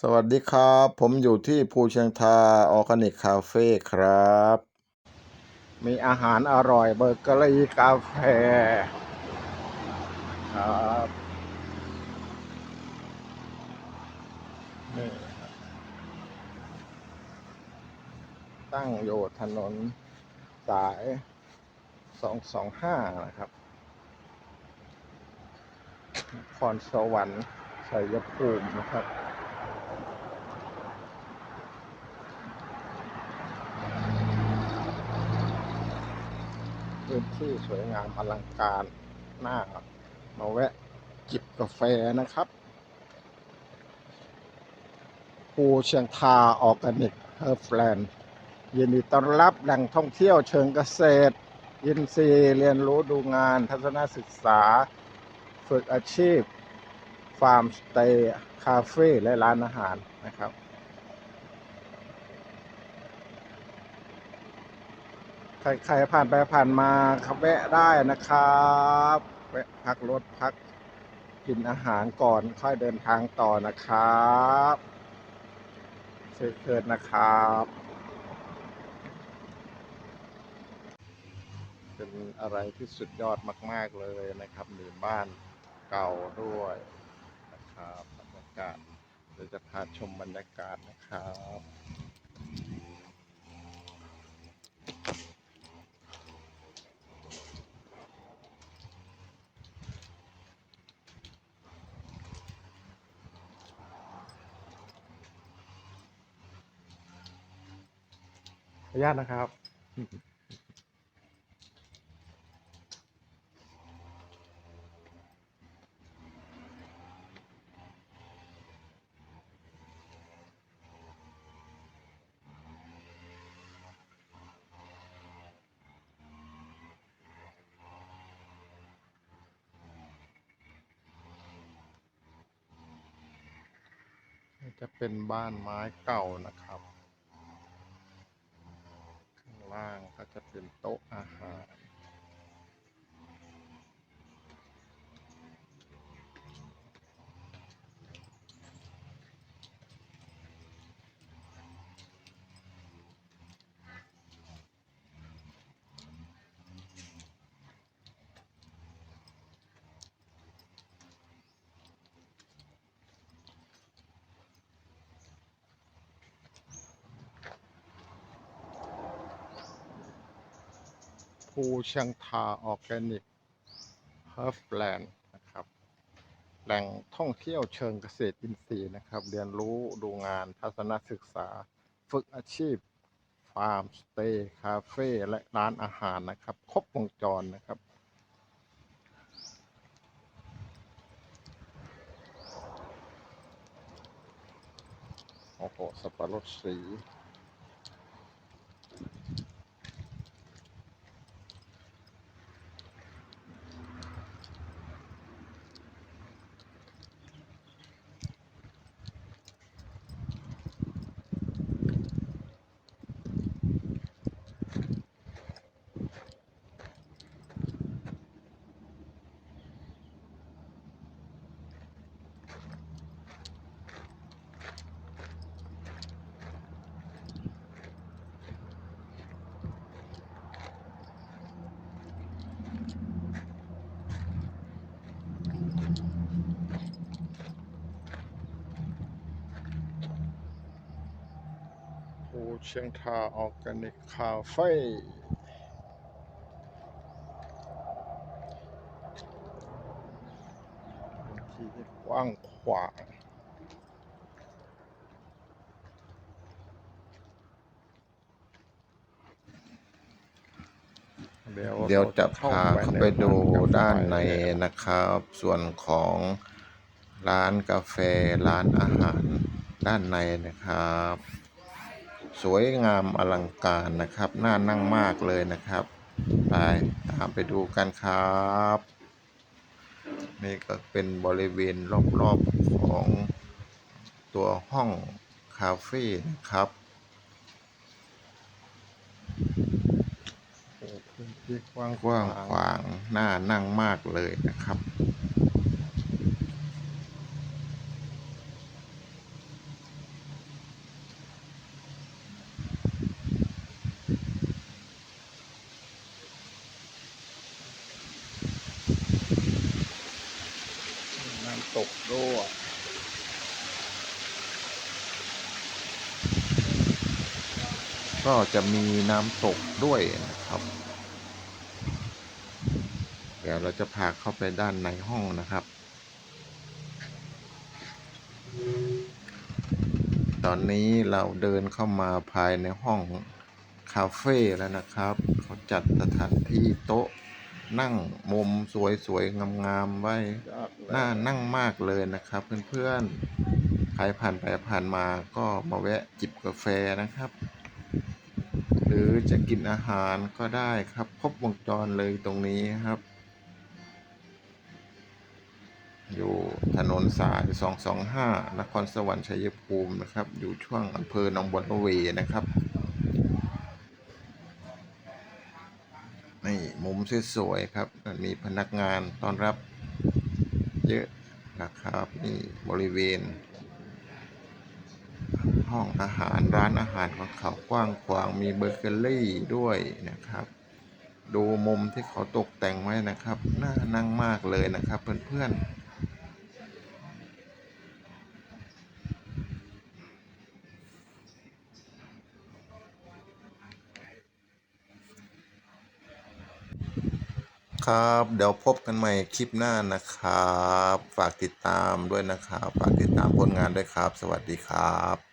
สวัสดีครับ ผมอยู่ที่ภูเชียงทาออร์แกนิกคาเฟ่ครับ มีอาหารอร่อยเบเกอรี่กาแฟครับนี่ครับตั้งอยู่ถนนสาย 225 นะครับนครสวรรค์ชัยภูมินะครับ พื้นที่สวยงามอลังการหน่ามาแวะจิบกาแฟนะครับภูเชียงทาออร์แกนิกเฮอร์ฟแลนด์ยินดีต้อนรับแหล่งท่องเที่ยวเชิงเกษตร ยินซีเรียนรู้ดูงานทัศนศึกษา ฝึกอาชีพ ฟาร์มสเตย์ คาเฟ่และร้านอาหารนะครับ ใครผ่านไปผ่านมาครับแวะได้นะครับแวะพักรถพักกินอาหารก่อนค่อยเดินทางต่อนะครับเชิญเชิญนะครับ เป็นอะไรที่สุดยอดมาก ๆ เลยนะครับมีบ้านเก่าด้วยนะครับบรรยากาศเดี๋ยวจะพาชมบรรยากาศนะครับ อนุญาตนะครับ จะเป็นบ้านไม้เก่านะครับ ข้างล่างก็ จะเป็นโต๊ะอาหาร ภูเชียงทาออร์แกนิกเฮิร์ฟแลนด์นะครับ แหล่งท่องเที่ยวเชิงเกษตรอินทรีย์นะครับ เรียนรู้ดูงานทัศนศึกษา ฝึกอาชีพ ฟาร์มสเตย์คาเฟ่และร้านอาหารนะครับ ครบวงจรนะครับโอ้โหสับปะรดสี ภูเชียงทาออร์แกนิกคาเฟ่ที่กว้างขวางเดี๋ยวจะพาเข้าไปดูด้านในนะครับ ส่วนของร้านกาแฟร้านอาหารด้านในนะครับ สวยงามอลังการนะครับ น่านั่งมากเลยนะครับ ไปตามไปดูกันครับ นี่ก็เป็นบริเวณรอบๆของตัวห้องคาเฟ่นะครับพื้นที่กว้างกว้างขวางน่านั่งมากเลยนะครับ น ก็จะมีน้ำตกด้วยนะครับ เดี๋ยวเราจะพาเข้าไปด้านในห้องนะครับ ตอนนี้เราเดินเข้ามาภายในห้องคาเฟ่แล้วนะครับ เขาจัดสถานที่โต๊ะนั่งมุมสวยๆ งามๆ ไว้ยอดเลยน่านั่งมากเลยนะครับเพื่อนๆ ใครผ่านไปผ่านมาก็มาแวะจิบกาแฟนะครับห รือจะกินอาหารก็ได้ครับครบวงจรเลยตรงนี้ครับ อยู่ถนนสาย 225 นครสวรรค์ชัยภูมินะครับ อยู่ช่วงอำเภอหนองบัวระเวนะครับนี่มุมสวยๆครับมีพนักงานต้อนรับเยอะนะครับนี่บริเวณ ห้องอาหารร้านอาหารของเขากว้างขวางมีเบเกอรี่ด้วยนะครับ ดูมุมที่เขาตกแต่งไว้นะครับน่านั่งมากเลยนะครับเพื่อนๆครับเดี๋ยวพบกันใหม่คลิปหน้านะครับ ฝากติดตามด้วยนะครับ ฝากติดตามผลงานด้วยครับ สวัสดีครับ